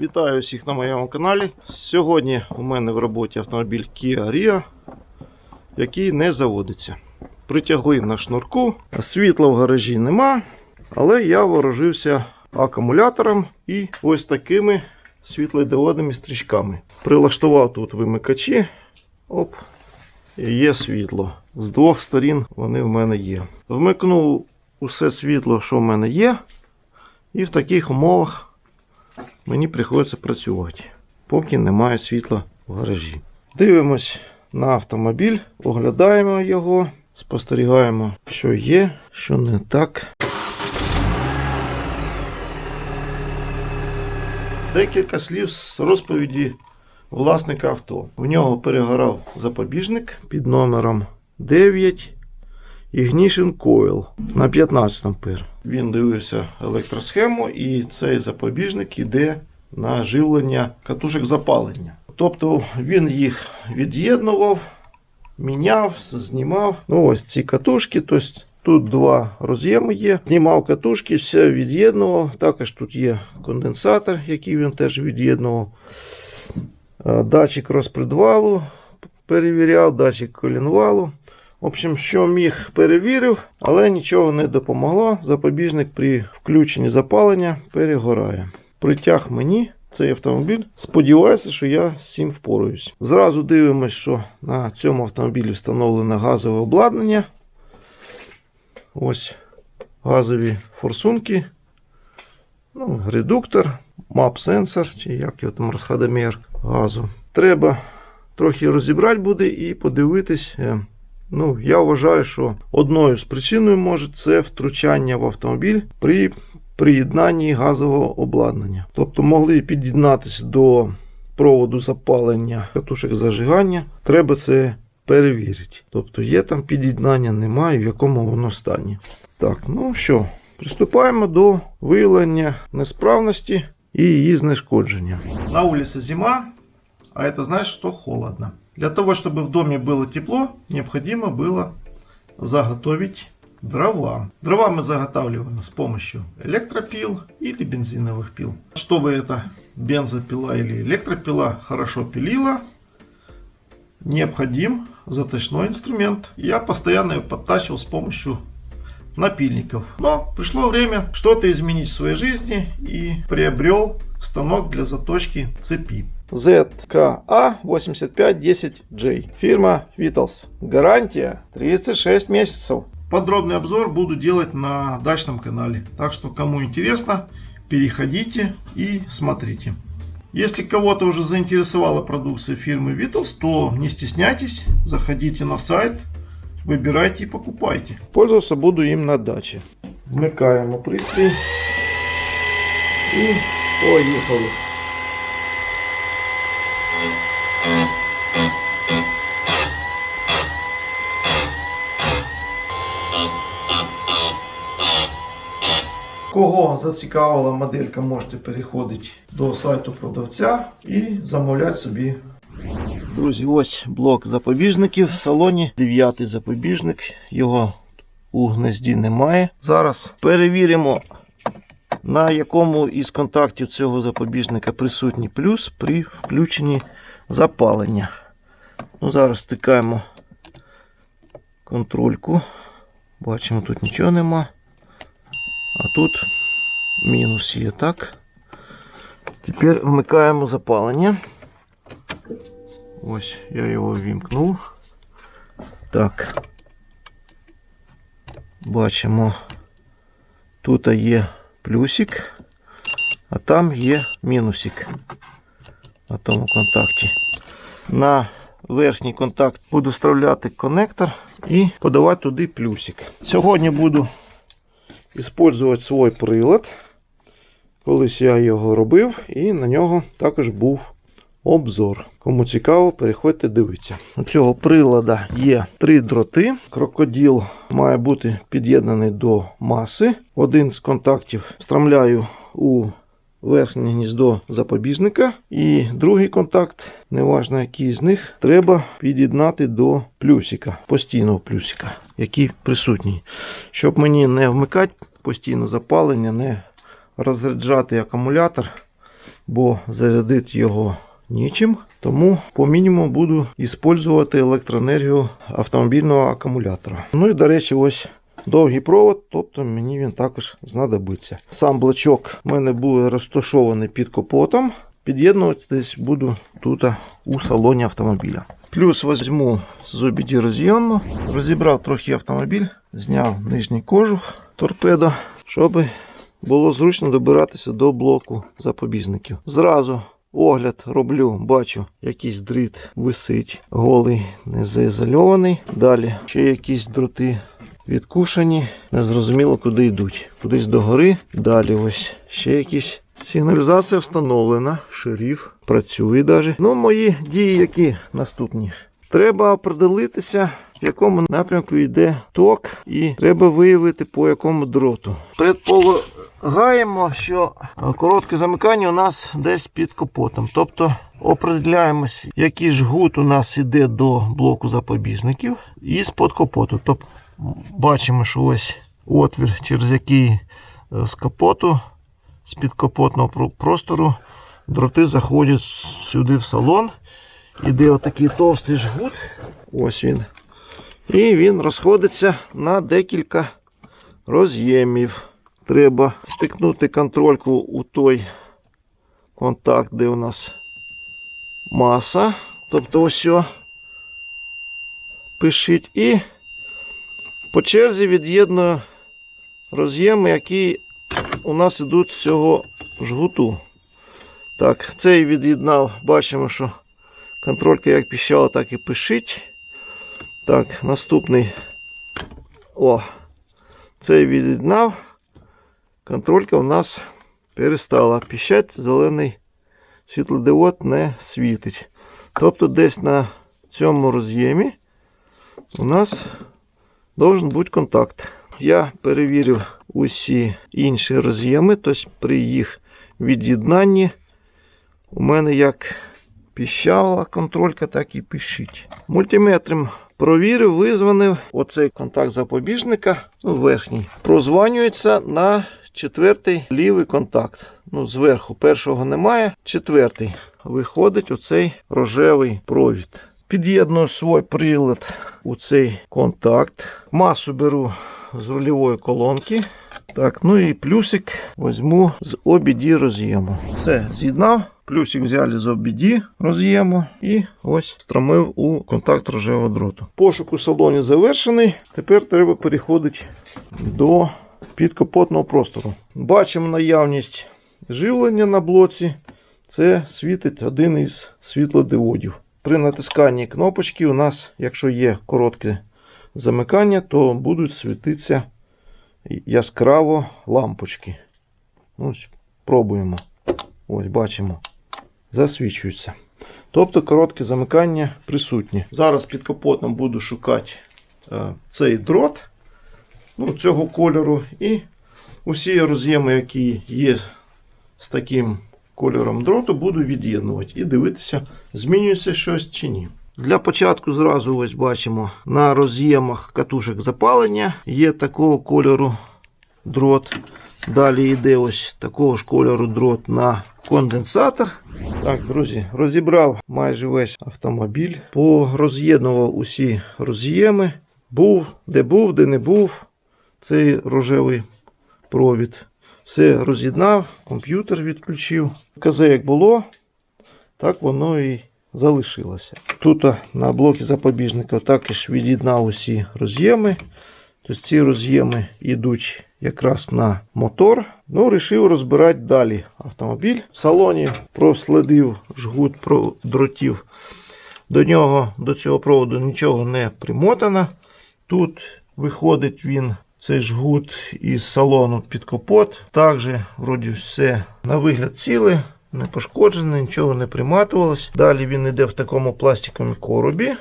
Вітаю всіх на моєму каналі. Сьогодні у мене в роботі автомобіль Kia Rio, який не заводиться. Притягли на шнурку, світла в гаражі нема, але я вооружився акумулятором і ось такими світлодіодними стрічками. Прилаштував тут вимикачі. Оп, і є світло. З двох сторін вони в мене є. Вмикнув усе світло, що в мене є, і в таких умовах мені приходиться працювати, поки немає світла в гаражі. Дивимось на автомобіль, оглядаємо його, спостерігаємо, що є, що не так. Декілька слів з розповіді власника авто. В нього перегорав запобіжник під номером 9 Ignition Coil на 15 ампер. Він дивився електросхему, і цей запобіжник іде на живлення катушок запалення. Тобто він їх від'єднував, міняв, знімав. Ну ось ці катушки. Тобто тут два роз'єми є. Знімав катушки, все від'єднував. Також тут є конденсатор, який він теж від'єднував. Е, Датчик розпредвалу перевіряв, датчик колінвалу. В общем, що міг перевірив, але нічого не допомогло. Запобіжник при включенні запалення перегорає. Притяг мені цей автомобіль. Сподіваюся, що я з цим впораюсь. Зразу дивимося, що на цьому автомобілі встановлене газове обладнання. Ось газові форсунки. Ну, редуктор, мап-сенсор, чи як його там розходомір газу. Треба трохи розібрати буде і подивитись. Ну, я вважаю, що одною з причиною може це втручання в автомобіль при приєднанні газового обладнання. Тобто могли під'єднатися до проводу запалення катушок зажигання. Треба це перевірити. Тобто є там під'єднання, немає, в якому воно стані. Так, ну що, приступаємо до виявлення несправності і її знешкодження. На вулиці зима, а это значит, что холодно. Для того, чтобы в доме было тепло, необходимо было заготовить дрова. Дрова мы заготавливаем с помощью электропил или бензиновых пил. Чтобы эта бензопила или электропила хорошо пилила, необходим заточной инструмент. Я постоянно ее подтачивал с помощью напильников. Но пришло время что-то изменить в своей жизни и приобрел станок для заточки цепи. ZKA8510J. Фирма Vitals. Гарантия 36 месяцев. Подробный обзор буду делать на дачном канале. Так что кому интересно, переходите и смотрите. Если кого-то уже заинтересовала продукция фирмы Vitals, то не стесняйтесь, заходите на сайт, выбирайте и покупайте. Пользоваться буду им на даче. Вмикаємо пристрій і поїхали. Кого зацікавила моделька, можете переходити до сайту продавця і замовляти собі. Друзі, ось блок запобіжників в салоні. Дев'ятий запобіжник. Його у гнезді немає. Зараз перевіримо, на якому із контактів цього запобіжника присутній плюс при включенні запалення. Ну, Зараз стикаємо контрольку. Бачимо, тут нічого нема. А тут мінус є, так. Тепер вмикаємо запалення. Ось я його ввімкнув. Так. Бачимо, тут є плюсик, а там є мінусик на тому контакті. На верхній контакт буду вставляти коннектор і подавати туди плюсик. Сьогодні буду використовувати свій прилад. Колись я його робив і на нього також був обзор. Кому цікаво, переходьте дивитися. У цього прилада є три дроти. Крокоділ має бути під'єднаний до маси. Один з контактів встромляю у верхнє гніздо запобіжника. І другий контакт, неважно який з них, треба під'єднати до плюсика, постійного плюсика, який присутній. Щоб мені не вмикати постійно запалення, не розряджати акумулятор, бо зарядити його нічим. Тому по мінімуму буду використовувати електроенергію автомобільного акумулятора. Ну і до речі, ось довгий провод, тобто мені він також знадобиться. Сам блочок в мене буде розташований під капотом. Під'єднуватись буду тут у салоні автомобіля. Плюс візьму з обіді роз'єму, розібрав трохи автомобіль, зняв нижній кожух торпедо, щоб було зручно добиратися до блоку запобіжників. Зразу огляд роблю, бачу, якийсь дріт висить, голий, не заізольований. Далі ще якісь дроти відкушені, незрозуміло куди йдуть. Кудись догори, далі ось ще якісь. Сигналізація встановлена, шериф працює навіть. Ну, мої дії які наступні. Треба определитися, в якому напрямку йде ток, і треба виявити по якому дроту. Предполагаємо, що коротке замикання у нас десь під капотом. Тобто определяємось, який жгут у нас йде до блоку запобіжників і з-под капоту. Тобто бачимо, що ось отвір, через який е, з капоту, з підкапотного про- простору дроти заходять сюди в салон. Іде отакий товстий жгут. Ось він. І він розходиться на декілька роз'ємів. Треба втикнути контрольку у той контакт, де у нас маса. Тобто ось пишіть. І по черзі від'єдную роз'єми, які у нас йдуть з цього жгуту. Так, цей від'єднав, бачимо, що контролька як піщала, так і пишіть. Так, наступний. О, цей від'єднав. Контролька у нас перестала піщать, зелений світлодіод не світить. Тобто десь на цьому роз'ємі у нас должен бути контакт. Я перевірив усі інші роз'єми, тобто при їх від'єднанні у мене як піщала контролька, так і пишіть. Мультиметром провірив, визвонив. Оцей контакт запобіжника, ну, верхній, прозванюється на четвертий лівий контакт. Ну, зверху першого немає, четвертий. Виходить оцей рожевий провід. Під'єдную свій прилад у цей контакт. Масу беру з рульової колонки. Так, ну і плюсик візьму з OBD роз'єму. Все, з'єднав. Плюсик взяли з OBD роз'єму і ось стромив у контакт рожевого дроту. Пошук у салоні завершений. Тепер треба переходити до підкапотного простору. Бачимо наявність живлення на блоці. Це світить один із світлодіодів. При натисканні кнопочки у нас, якщо є коротке замикання, то будуть світитися яскраво лампочки. Ось, пробуємо. Ось, бачимо. Засвічуються. Тобто коротке замикання присутнє. Зараз під капотом буду шукати е, цей дрот ну, цього кольору. І усі роз'єми, які є з таким кольором дроту, буду від'єднувати і дивитися, змінюється щось чи ні. Для початку зразу ось бачимо на роз'ємах катушок запалення є такого кольору дрот. Далі йде ось такого ж кольору дрот на конденсатор. Так, друзі, розібрав майже весь автомобіль, пороз'єднував усі роз'єми. Був, де був, де не був цей рожевий провід. Все роз'єднав, комп'ютер відключив. Казе, як було, так воно і залишилося. Тут на блокі запобіжника також від'єднав усі роз'єми. Тобто ці роз'єми йдуть якраз на мотор. Ну, вирішив розбирати далі автомобіль. В салоні прослідив жгут про дротів. До нього, до цього проводу нічого не примотано. Тут виходить він, цей жгут із салону під капот. Також, вроді, все на вигляд ціле, не пошкоджене, нічого не приматувалось. Далі він йде в такому пластиковому коробі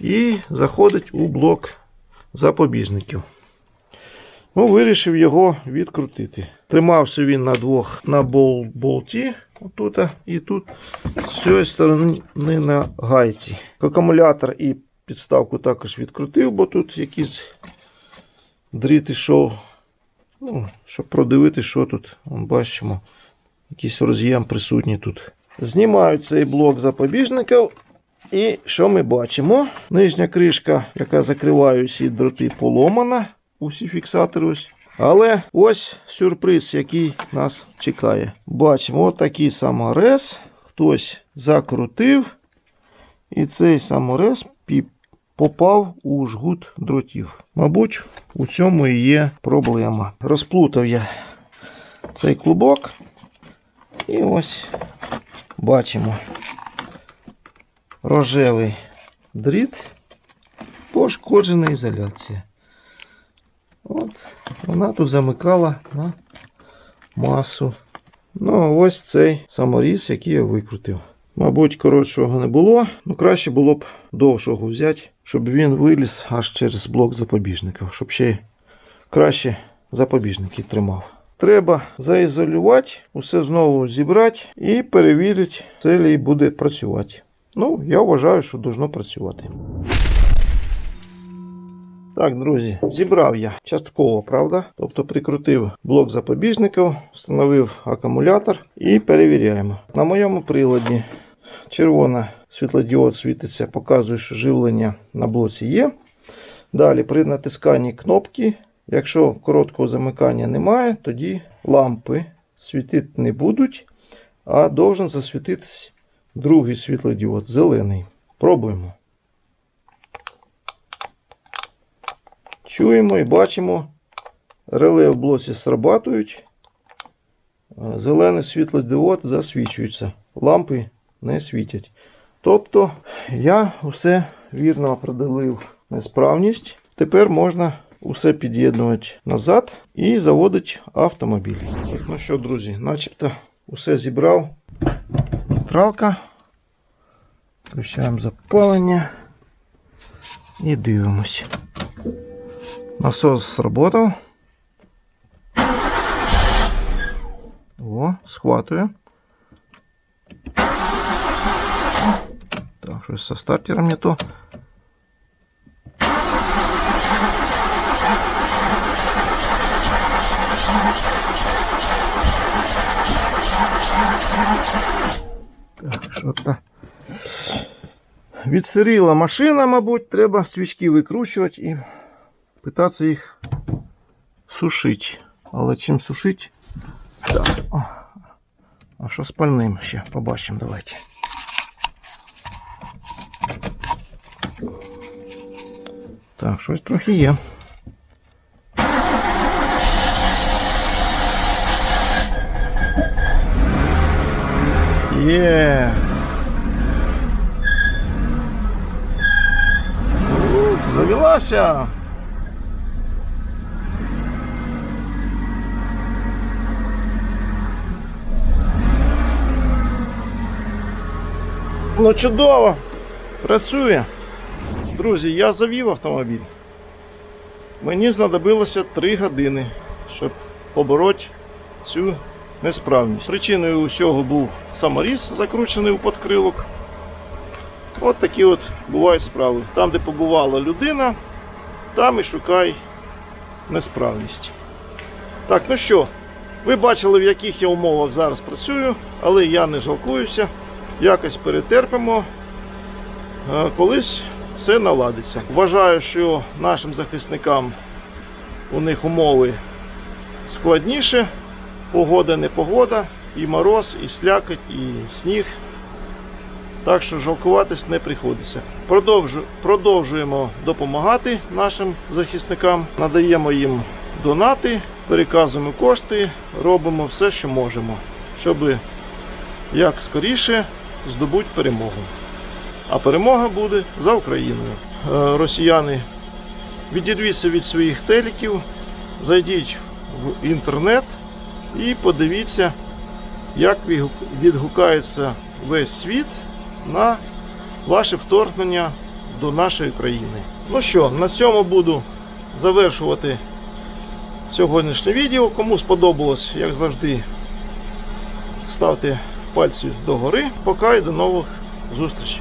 і заходить у блок запобіжників. Ну, вирішив його відкрутити. Тримався він на двох на бол болті, отут і тут, з цієї сторони на гайці. Акумулятор і підставку також відкрутив, бо тут якийсь дріт ішов. Ну, щоб продивити, що тут. Бачимо. якийсь роз'єм присутній тут. Знімаю цей блок запобіжників. І що ми бачимо? Нижня кришка, яка закриває усі дроти, поломана. Усі фіксатори ось. Але ось сюрприз, який нас чекає. Бачимо, отакий саморез. Хтось закрутив. І цей саморез пі- попав у жгут дротів. Мабуть, у цьому і є проблема. Розплутав я цей клубок. І ось бачимо рожевий дріт, пошкоджена ізоляція. От, вона тут замикала на масу. Ну, а ось цей саморіз, який я викрутив. Мабуть, коротшого не було, ну краще було б довшого взяти, щоб він виліз аж через блок запобіжників, щоб ще краще запобіжники тримав. Треба заізолювати, усе знову зібрати і перевірити, це ли буде працювати. Ну, я вважаю, що должно працювати. Так, друзі, зібрав я частково, правда? Тобто прикрутив блок запобіжників, встановив акумулятор і перевіряємо. На моєму приладі червона світлодіод світиться, показує, що живлення на блоці є. Далі при натисканні кнопки, якщо короткого замикання немає, тоді лампи світити не будуть, а должен засвітитись другий світлодіод зелений. Пробуємо. Чуємо і бачимо, реле в блоці срабатують. Зелений світлодіод засвічується. Лампи не світять. Тобто я усе вірно определив несправність. Тепер можна усе під'єднувати назад і заводити автомобіль. Так, ну що, друзі, начебто усе зібрав. Тралка. Включаємо запалення і дивимось. Насос сработав. О, схватує. щось со стартером не то. Так, що то. Відсиріла машина, мабуть, треба свічки викручувати і питатися їх сушити. Але чим сушити? Так. о. А що з пальним ще? Побачимо, давайте. Так, щось трохи є. Є. Завелася. Ну чудово. Працює. Друзі, я завів автомобіль. Мені знадобилося 3 години, щоб побороти цю несправність. Причиною усього був саморіз, закручений у подкрилок. От такі от бувають справи. Там, де побувала людина, там і шукай несправність. Так, ну що, ви бачили, в яких я умовах зараз працюю, але я не жалкуюся. Якось перетерпимо. Е, Колись все наладиться. Вважаю, що нашим захисникам у них умови складніше. Погода не погода, і мороз, і слякоть, і сніг. Так що жалкуватись не приходиться. Продовжу, продовжуємо допомагати нашим захисникам, надаємо їм донати, переказуємо кошти, робимо все, що можемо, щоб як скоріше здобути перемогу. А перемога буде за Україною. Е, Росіяни, відірвіться від своїх телеків, зайдіть в інтернет і подивіться, як відгукається весь світ на ваше вторгнення до нашої країни. Ну що, на цьому буду завершувати сьогоднішнє відео. Кому сподобалось, як завжди, ставте пальці догори. Пока і до нових зустрічей.